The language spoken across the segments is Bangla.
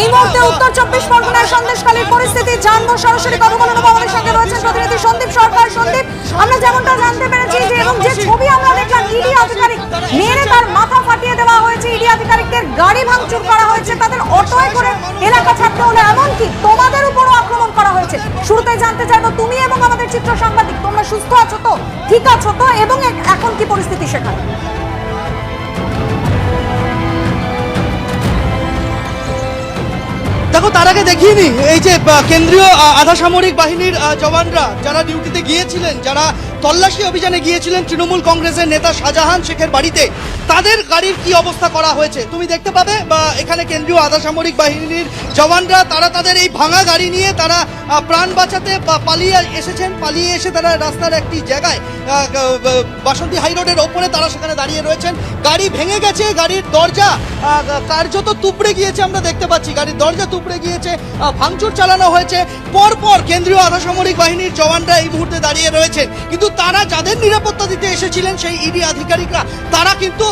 এই মুহূর্তে উত্তর চব্বিশ পরগনার সন্দেশখালীর পরিস্থিতি, জানব সরাসরি কথা বলানো আমাদের সঙ্গে রয়েছেন প্রতিনিধি সন্দীপ সরকার। সন্দীপ, আমরা যেমনটা জানতে পেরেছি যে এবং যে ছবি আমরা দেখলাম, ইডি আধিকারিক মেরে তার মাথা ফাটিয়ে দেওয়া হয়েছে, ইডি আধিকারিকদের গাড়ি ভাঙচুর করা হয়েছে, তাদের অটোয় করে এলাকা ছাড়তে হলো। এমনকি তোমাদের উপরও আক্রমণ করা হয়েছে। শুরুতে জানতে চাইব তুমি এবং আমাদের চিত্র সাংবাদিক, তোমরা সুস্থ আছো তো? ঠিক আছো তো? এবং এখন কি পরিস্থিতি সেখানে? দেখো, তার আগে দেখিয়ে এই যে কেন্দ্রীয় আধা সামরিক বাহিনীর জওয়ানরা যারা ডিউটিতে গিয়েছিলেন, যারা তল্লাশি অভিযানে গিয়েছিলেন তৃণমূল কংগ্রেসের নেতা শাহজাহান শেখের বাড়িতে, তাদের গাড়ির কি অবস্থা করা হয়েছে? তুমি দেখতে পাবে, বা এখানে কেন্দ্রীয় আধা সামরিক বাহিনীর জওয়ানরা, তারা তাদের এই ভাঙা গাড়ি নিয়ে তারা প্রাণ বাঁচাতে পালিয়ে এসেছেন, পালিয়ে এসে তারা রাস্তার একটি জায়গায় বাসন্তী হাই রোডের ওপরে তারা সেখানে দাঁড়িয়ে রয়েছেন। গাড়ি ভেঙে গেছে, গাড়ির দরজা কার্যত তুবড়ে গিয়েছে, আমরা দেখতে পাচ্ছি। গাড়ির দরজা তুবড়ে গিয়েছে ভাঙচুর চালানো হয়েছে। পরপর কেন্দ্রীয় আধা সামরিক বাহিনীর জওয়ানরা এই মুহূর্তে দাঁড়িয়ে রয়েছে। কিন্তু তারা যাদের নিরাপত্তা দিতে এসেছিলেন সেই ইডি আধিকারিকরা, তারা কিন্তু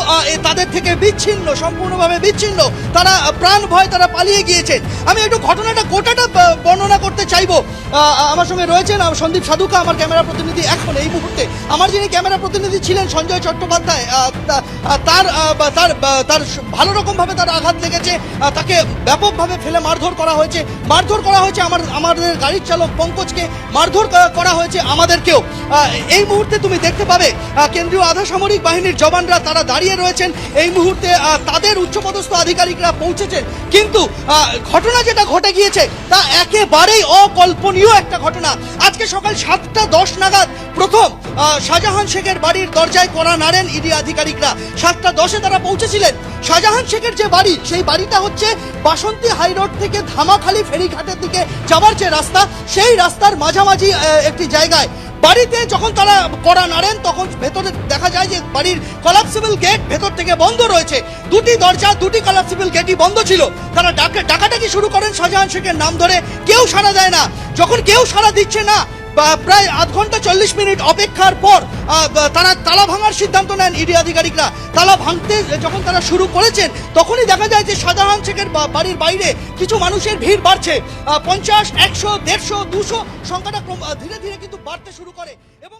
তাদের থেকে বিচ্ছিন্ন, সম্পূর্ণভাবে বিচ্ছিন্ন। তারা প্রাণ ভয় তারা পালিয়ে গিয়েছেন আমি একটু ঘটনাটা গোটাটা বর্ণনা করতে চাইব। আমার সঙ্গে রয়েছেন সন্দীপ সাধুকা, আমার ক্যামেরা প্রতিনিধি এখন এই মুহূর্তে। আমার যিনি ক্যামেরা প্রতিনিধি ছিলেন সঞ্জয় চট্টোপাধ্যায় তার তার তার ভালো রকমভাবে তার আঘাত লেগেছে তাকে ব্যাপকভাবে ফেলে মারধর করা হয়েছে, মারধর করা হয়েছে আমার, আমাদের গাড়ির চালক পঙ্কজকে, মারধর করা হয়েছে আমাদেরকেও। এই মুহূর্তে তুমি দেখতে পাবে কেন্দ্রীয় আধা সামরিক বাহিনীর জওয়ানরা তারা দাঁড়িয়ে রয়েছেন। এই মুহূর্তে তাদের উচ্চপদস্থ আধিকারিকরা পৌঁছেছেন। কিন্তু ঘটনা যেটা ঘটে গিয়েছে, তা একেবারেই অকল্পনীয় একটা ঘটনা। আজকে সকাল সাতটা দশ নাগাদ প্রথম শাহজাহান শেখের বাড়ির দরজায় কড়া নাড়েন ইডি আধিকারিকরা। সাতটা দশে তারা পৌঁছেছিলেন। শাহজাহান শেখের যে বাড়ি, সেই বাড়িটা হচ্ছে বাসন্তী হাই রোড থেকে ধামাখালি ফেরিঘাটের দিকে যাওয়ার যে রাস্তা, সেই রাস্তার মাঝামাঝি একটি জায়গায়। বাড়িতে যখন তারা কড়া নাড়েন, তখন ভেতরে দেখা যায় যে বাড়ির কলাপসিবল গেট ভেতর থেকে বন্ধ রয়েছে। দুটি দরজা, দুটি কলাপসিবল গেটই বন্ধ ছিল। তারা ডাকা ডাকাটাকি শুরু করেন শাহজাহান শেখের নাম ধরে। কেউ সাড়া দেয় না। যখন কেউ সাড়া দিচ্ছে না প্রায় আধ ঘণ্টা চল্লিশ মিনিট অপেক্ষার পর তারা তালা ভাঙার সিদ্ধান্ত নেন ইডি আধিকারিকরা। তালা ভাঙতে যখন তারা শুরু করেছেন, তখনই দেখা যায় যে সাধারণ শেখের বাড়ির বাইরে কিছু মানুষের ভিড় বাড়ছে। পঞ্চাশ, একশো, দেড়শো, দুশো সংখ্যাটা ধীরে ধীরে কিন্তু বাড়তে শুরু করে এবং